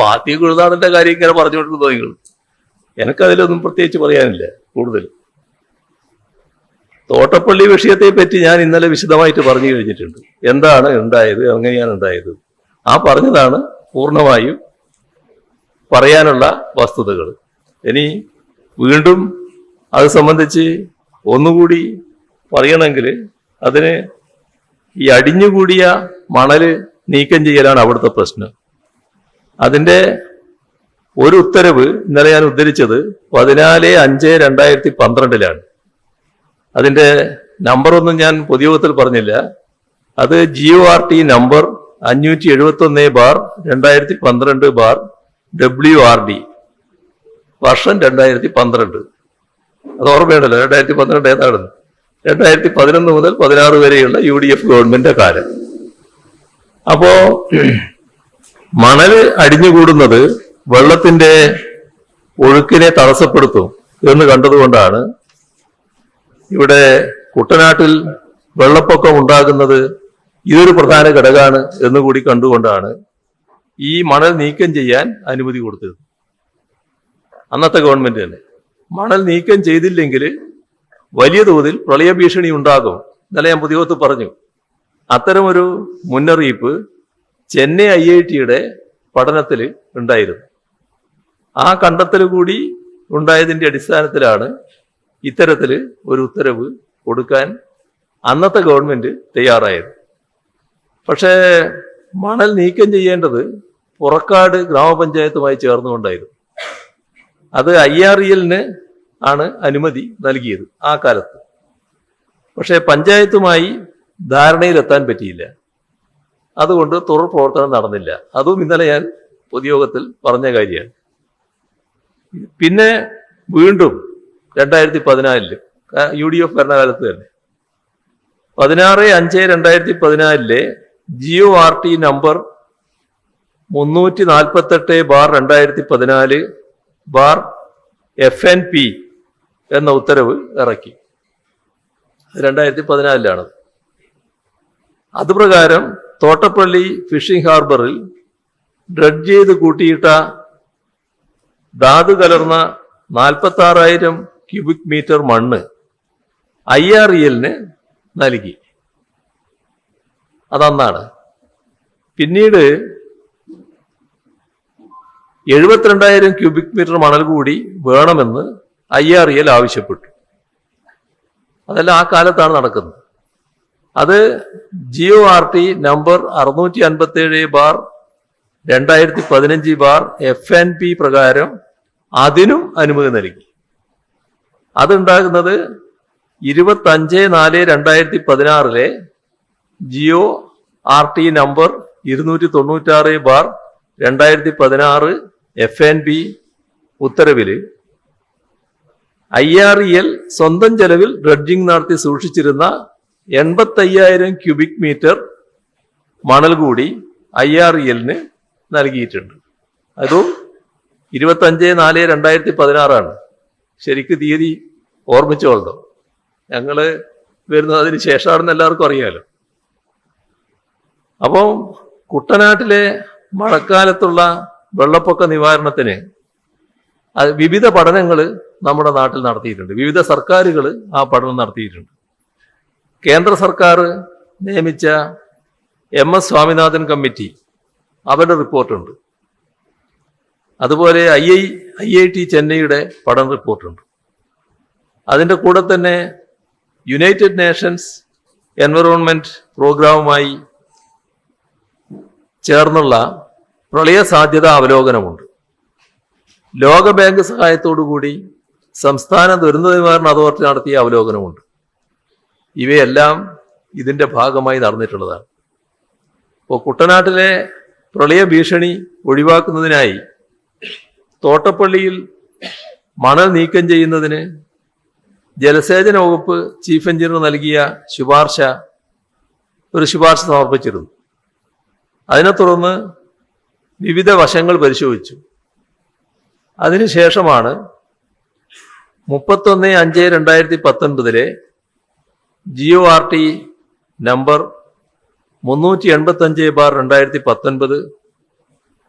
മാത്യു കുഴുതാടിന്റെ കാര്യം ഇങ്ങനെ പറഞ്ഞുകൊണ്ടിരുന്നോ നിങ്ങൾ എനിക്കതിലൊന്നും പ്രത്യേകിച്ച് പറയാനില്ല കൂടുതൽ. തോട്ടപ്പള്ളി വിഷയത്തെ പറ്റി ഞാൻ ഇന്നലെ വിശദമായിട്ട് പറഞ്ഞു കഴിഞ്ഞിട്ടുണ്ട്. എന്താണ് ഉണ്ടായത് എങ്ങനെയാണ് ഉണ്ടായത്? ആ പറഞ്ഞതാണ് പൂർണമായും പറയാനുള്ള വസ്തുതകൾ. ഇനി വീണ്ടും അത് സംബന്ധിച്ച് ഒന്നുകൂടി പറയണമെങ്കിൽ അതിന് ഈ അടിഞ്ഞുകൂടിയ മണൽ നീക്കം ചെയ്യലാണ് അവിടുത്തെ പ്രശ്നം. അതിന്റെ ഒരു ഉത്തരവ് ഇന്നലെ ഞാൻ ഉദ്ധരിച്ചത് പതിനാല് അഞ്ച് രണ്ടായിരത്തി പന്ത്രണ്ടിലാണ്. അതിന്റെ നമ്പറൊന്നും ഞാൻ പൊതുയോഗത്തിൽ പറഞ്ഞില്ല. അത് ജിഒ ആർ ടി നമ്പർ അഞ്ഞൂറ്റി എഴുപത്തി ഒന്ന് ബാർ രണ്ടായിരത്തി പന്ത്രണ്ട് ബാർ ഡബ്ല്യു ആർ ഡി വർഷം രണ്ടായിരത്തി പന്ത്രണ്ട്. അത് ഓർമ്മയുണ്ടല്ലോ രണ്ടായിരത്തി പന്ത്രണ്ട് ഏതാണെന്ന്? രണ്ടായിരത്തി പതിനൊന്ന് മുതൽ പതിനാറ് വരെയുള്ള യു ഡി എഫ് ഗവൺമെന്റ് കാലം. അപ്പോ മണൽ അടിഞ്ഞുകൂടുന്നത് വെള്ളത്തിന്റെ ഒഴുക്കിനെ തടസ്സപ്പെടുത്തും എന്ന് കണ്ടതുകൊണ്ടാണ് ഇവിടെ കുട്ടനാട്ടിൽ വെള്ളപ്പൊക്കം ഉണ്ടാകുന്നത് ഇതൊരു പ്രധാന ഘടകമാണ് എന്നുകൂടി കണ്ടുകൊണ്ടാണ് ഈ മണൽ നീക്കം ചെയ്യാൻ അനുമതി കൊടുത്തത്. അന്നത്തെ ഗവൺമെന്റ് തന്നെ. മണൽ നീക്കം ചെയ്തില്ലെങ്കിൽ വലിയ തോതിൽ പ്രളയ ഭീഷണി ഉണ്ടാകും. ഇന്നലെ ഞാൻ പുതിയ പറഞ്ഞു. അത്തരമൊരു മുന്നറിയിപ്പ് ചെന്നൈ ഐ ഐ ടിയുടെ പഠനത്തിൽ ഉണ്ടായിരുന്നു. ആ കണ്ടെത്തൽ കൂടി ഉണ്ടായതിന്റെ അടിസ്ഥാനത്തിലാണ് ഇത്തരത്തിൽ ഒരു ഉത്തരവ് കൊടുക്കാൻ അന്നത്തെ ഗവൺമെന്റ് തയ്യാറായത്. പക്ഷേ മണൽ നീക്കം ചെയ്യേണ്ടത് പുറക്കാട് ഗ്രാമപഞ്ചായത്തുമായി ചേർന്നുകൊണ്ടായിരുന്നു. അത് ഐ ആർ ഇ എല്ലിന് ആണ് അനുമതി നൽകിയത് ആ കാലത്ത്. പക്ഷേ പഞ്ചായത്തുമായി ധാരണയിലെത്താൻ പറ്റിയില്ല. അതുകൊണ്ട് തുടർ പ്രവർത്തനം നടന്നില്ല. അതും ഇന്നലെ ഞാൻ പൊതുയോഗത്തിൽ പറഞ്ഞ കാര്യമാണ്. പിന്നെ വീണ്ടും രണ്ടായിരത്തി പതിനാലിൽ യു ഡി എഫ് ഭരണകാലത്ത് തന്നെ. പതിനാറ് അഞ്ച് രണ്ടായിരത്തി പതിനാലിലെ ജിയോ ആർ ടി നമ്പർ മുന്നൂറ്റി നാൽപ്പത്തെട്ട് ബാർ രണ്ടായിരത്തി പതിനാല് ബാർ എഫ് എൻ പി എന്ന ഉത്തരവ് ഇറക്കി. രണ്ടായിരത്തി പതിനാലിലാണ് അതുപ്രകാരം തോട്ടപ്പള്ളി ഫിഷിംഗ് ഹാർബറിൽ ഡ്രഡ് ചെയ്ത് കൂട്ടിയിട്ട ധാതു കലർന്ന നാൽപ്പത്തി ആറായിരം ക്യൂബിക് മീറ്റർ മണ്ണ് ഐ ആർ എല്ലിന് നൽകി. അതന്നാണ്. പിന്നീട് എഴുപത്തിരണ്ടായിരം ക്യൂബിക് മീറ്റർ മണൽ കൂടി വേണമെന്ന് ഐ ആർ എൽ ആവശ്യപ്പെട്ടു. അതെല്ലാം ആ കാലത്താണ് നടക്കുന്നത്. അത് ജിയോ ആർ ടി നമ്പർ അറുന്നൂറ്റി അൻപത്തി ഏഴ് ബാർ രണ്ടായിരത്തി പതിനഞ്ച് ബാർ എഫ് എൻ പി പ്രകാരം അതിനും അനുമതി നൽകി. അതുണ്ടാകുന്നത് ഇരുപത്തഞ്ച് നാല് രണ്ടായിരത്തി പതിനാറിലെ ജിയോ ആർ ടി നമ്പർ ഇരുന്നൂറ്റി തൊണ്ണൂറ്റാറ് ബാർ രണ്ടായിരത്തി പതിനാറ് എഫ് എൻ പി ഉത്തരവിൽ ഐ ആർ ഇ എൽ സ്വന്തം ചെലവിൽ ഡ്രഡ്ജിംഗ് നടത്തി സൂക്ഷിച്ചിരുന്ന എൺപത്തയ്യായിരം ക്യൂബിക് മീറ്റർ മണൽ കൂടി ഐ ആർ എല്ലിന് നൽകിയിട്ടുണ്ട്. അതും ഇരുപത്തഞ്ച് നാല് രണ്ടായിരത്തി പതിനാറാണ്. ശരിക്ക് തീയതി ഓർമ്മിച്ചോളൂ വരുന്നത് അതിന് ശേഷമാണെന്ന് എല്ലാവർക്കും അറിയാലോ. അപ്പം കുട്ടനാട്ടിലെ മഴക്കാലത്തുള്ള വെള്ളപ്പൊക്ക നിവാരണത്തിന് വിവിധ പഠനങ്ങൾ നമ്മുടെ നാട്ടിൽ നടത്തിയിട്ടുണ്ട്. വിവിധ സർക്കാരുകൾ ആ പഠനം നടത്തിയിട്ടുണ്ട്. കേന്ദ്ര സർക്കാർ നിയമിച്ച എം എസ് സ്വാമിനാഥൻ കമ്മിറ്റി അവരുടെ റിപ്പോർട്ടുണ്ട്. അതുപോലെ I I I I T ചെന്നൈയുടെ പഠന റിപ്പോർട്ടുണ്ട്. അതിന്റെ കൂടെ തന്നെ യുണൈറ്റഡ് നേഷൻസ് എൻവറോൺമെന്റ് പ്രോഗ്രാമുമായി ചേർന്നുള്ള പ്രളയ സാധ്യത അവലോകനമുണ്ട്. ലോകബാങ്ക് സഹായത്തോടു കൂടി സംസ്ഥാന ദുരന്ത നിവാരണ അതോറിറ്റി നടത്തിയ അവലോകനമുണ്ട്. ഇവയെല്ലാം ഇതിന്റെ ഭാഗമായി നടന്നിട്ടുള്ളതാണ്. ഇപ്പോൾ കുട്ടനാട്ടിലെ പ്രളയ ഭീഷണി ഒഴിവാക്കുന്നതിനായി തോട്ടപ്പള്ളിയിൽ മണൽ നീക്കം ചെയ്യുന്നതിന് ജലസേചന വകുപ്പ് ചീഫ് എഞ്ചിനീയർ നൽകിയ ശുപാർശ ഒരു ശുപാർശ സമർപ്പിച്ചിരുന്നു. അതിനെ തുടർന്ന് വിവിധ വശങ്ങൾ പരിശോധിച്ചു. അതിനുശേഷമാണ് മുപ്പത്തൊന്ന് അഞ്ച് രണ്ടായിരത്തി പത്തൊൻപതിലെ ജിഒ ആർ ടി നമ്പർ മുന്നൂറ്റി എൺപത്തഞ്ച് ബാർ രണ്ടായിരത്തി പത്തൊൻപത്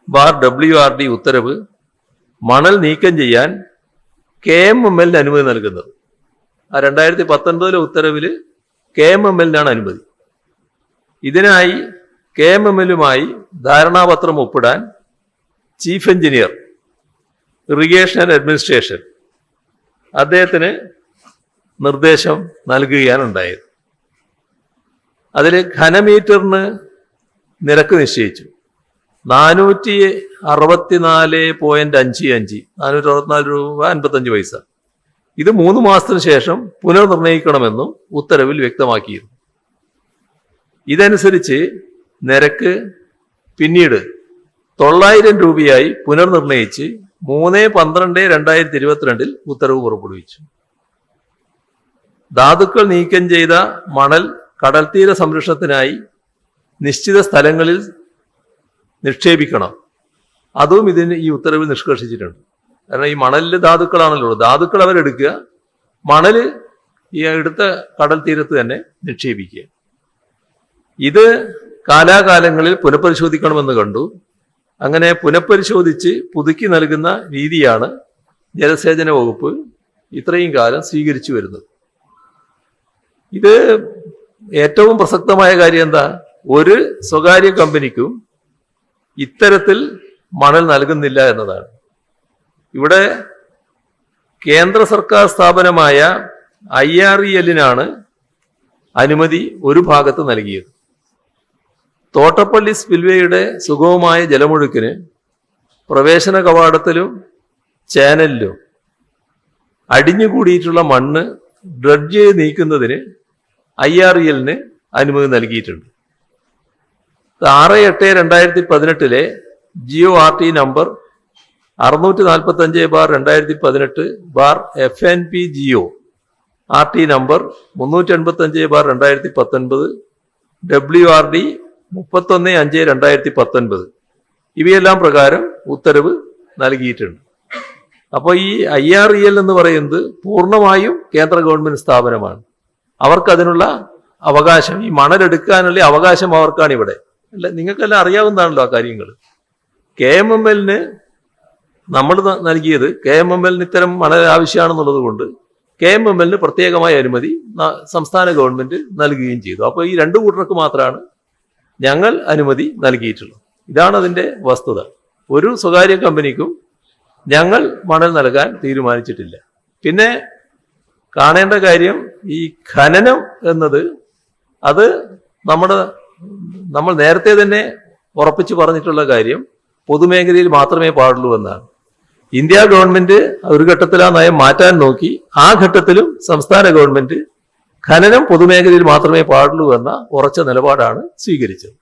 ബാർ ഡബ്ല്യു ആർ ഡി ഉത്തരവ് മണൽ നീക്കം ചെയ്യാൻ കെ എം എം എല്ലിന് അനുമതി നൽകുന്നത്. ആ രണ്ടായിരത്തി പത്തൊൻപതിലെ ഉത്തരവിൽ കെ എം എം എല്ലിനാണ് അനുമതി. ഇതിനായി കെ എം എം എല്ലുമായി ധാരണാപത്രം ഒപ്പിടാൻ chief engineer irrigation and administration അദ്ദേഹത്തിന് നിർദ്ദേശം നൽകുകയാണ് ഉണ്ടായത് അതിൽ ഘനമീറ്ററിന് നിരക്ക് നിശ്ചയിച്ചു. നാനൂറ്റി അറുപത്തിനാല് പോയിന്റ് അഞ്ച് അഞ്ച് നാനൂറ്റി അറുപത്തിനാല് രൂപ അൻപത്തഞ്ച് പൈസ. ഇത് മൂന്ന് മാസത്തിന് ശേഷം പുനർനിർണയിക്കണമെന്നും ഉത്തരവിൽ വ്യക്തമാക്കിയിരുന്നു. ഇതനുസരിച്ച് നിരക്ക് പിന്നീട് തൊള്ളായിരം രൂപയായി പുനർനിർണയിച്ച് മൂന്ന് പന്ത്രണ്ട് രണ്ടായിരത്തി ഇരുപത്തിരണ്ടിൽ ഉത്തരവ് പുറപ്പെടുവിച്ചു. ധാതുക്കൾ നീക്കം ചെയ്ത മണൽ കടൽത്തീര സംരക്ഷണത്തിനായി നിശ്ചിത സ്ഥലങ്ങളിൽ നിക്ഷേപിക്കണം. അതും ഇതിന് ഈ ഉത്തരവിൽ നിഷ്കർഷിച്ചിട്ടുണ്ട്. കാരണം ഈ മണലിൽ ധാതുക്കളാണല്ലോ. ധാതുക്കൾ അവരെടുക്കുക മണൽ ഈ എടുത്ത കടൽ തീരത്ത് തന്നെ നിക്ഷേപിക്കുക. ഇത് കാലാകാലങ്ങളിൽ പുനഃപരിശോധിക്കണമെന്ന് കണ്ടു. അങ്ങനെ പുനഃപരിശോധിച്ച് പുതുക്കി നൽകുന്ന രീതിയാണ് ജലസേചന വകുപ്പ് ഇത്രയും കാലം സ്വീകരിച്ചു വരുന്നത്. ഇത് ഏറ്റവും പ്രസക്തമായ കാര്യം എന്താ? ഒരു സ്വകാര്യ കമ്പനിക്കും ഇത്തരത്തിൽ മണൽ നൽകുന്നില്ല എന്നതാണ്. ഇവിടെ കേന്ദ്ര സർക്കാർ സ്ഥാപനമായ ഐ ആർ ഇ എല്ലിനാണ് അനുമതി ഒരു ഭാഗത്ത് നൽകിയത്. തോട്ടപ്പള്ളി സ്പിൽവേയുടെ സുഗമമായ ജലമൊഴുക്കിന് പ്രവേശന കവാടത്തിലും ചാനലിലും അടിഞ്ഞുകൂടിയിട്ടുള്ള മണ്ണ് ഡ്രഡ്ജ് നീക്കുന്നതിന് ഐ ആർ ഇ എല്ലിന് അനുമതി നൽകിയിട്ടുണ്ട്. ആറ് എട്ട് രണ്ടായിരത്തി പതിനെട്ടിലെ ജിയോ ആർ ടി നമ്പർ അറുന്നൂറ്റി നാൽപ്പത്തി അഞ്ച് ബാർ രണ്ടായിരത്തി പതിനെട്ട് bar F N P GO R T number മുന്നൂറ്റി എൺപത്തി അഞ്ച് ബാർ രണ്ടായിരത്തി പത്തൊൻപത് ഡബ്ല്യു ആർ ഡി മുപ്പത്തൊന്ന് അഞ്ച് രണ്ടായിരത്തി പത്തൊൻപത് ഇവയെല്ലാം പ്രകാരം ഉത്തരവ് നൽകിയിട്ടുണ്ട്. അപ്പോൾ ഈ ഐ ആർ ഇ എൽ എന്ന് പറയുന്നത് പൂർണമായും കേന്ദ്ര ഗവൺമെന്റ് സ്ഥാപനമാണ്. അവർക്ക് അതിനുള്ള അവകാശം ഈ മണലെടുക്കാനുള്ള അവകാശം അവർക്കാണ് ഇവിടെ. അല്ല നിങ്ങൾക്കെല്ലാം അറിയാവുന്നതാണല്ലോ ആ കാര്യങ്ങൾ കെ എം എം എല്ലിന് നമ്മൾ നൽകിയത് കെ എം എം എല്ലിന് ഇത്തരം മണൽ ആവശ്യമാണെന്നുള്ളത് കൊണ്ട് കെ എം എം എല്ലിന് പ്രത്യേകമായ അനുമതി സംസ്ഥാന ഗവൺമെന്റ് നൽകുകയും ചെയ്തു. അപ്പോൾ ഈ രണ്ട് കൂട്ടർക്ക് മാത്രമാണ് ഞങ്ങൾ അനുമതി നൽകിയിട്ടുള്ളത്. ഇതാണ് അതിന്റെ വസ്തുത. ഒരു സ്വകാര്യ കമ്പനിക്കും ഞങ്ങൾ മണൽ നൽകാൻ തീരുമാനിച്ചിട്ടില്ല. പിന്നെ കാണേണ്ട കാര്യം ഈ ഖനനം എന്നത് അത് നമ്മുടെ നമ്മൾ നേരത്തെ തന്നെ ഉറപ്പിച്ചു പറഞ്ഞിട്ടുള്ള കാര്യം പൊതുമേഖലയിൽ മാത്രമേ പാടുള്ളൂ എന്നാണ്. ഇന്ത്യ ഗവൺമെന്റ് ഒരു ഘട്ടത്തിൽ ആ നയം മാറ്റാൻ നോക്കി ആ ഘട്ടത്തിലും സംസ്ഥാന ഗവൺമെന്റ് ഖനനം പൊതുമേഖലയിൽ മാത്രമേ പാടുള്ളൂ എന്ന ഉറച്ച നിലപാടാണ് സ്വീകരിച്ചത്.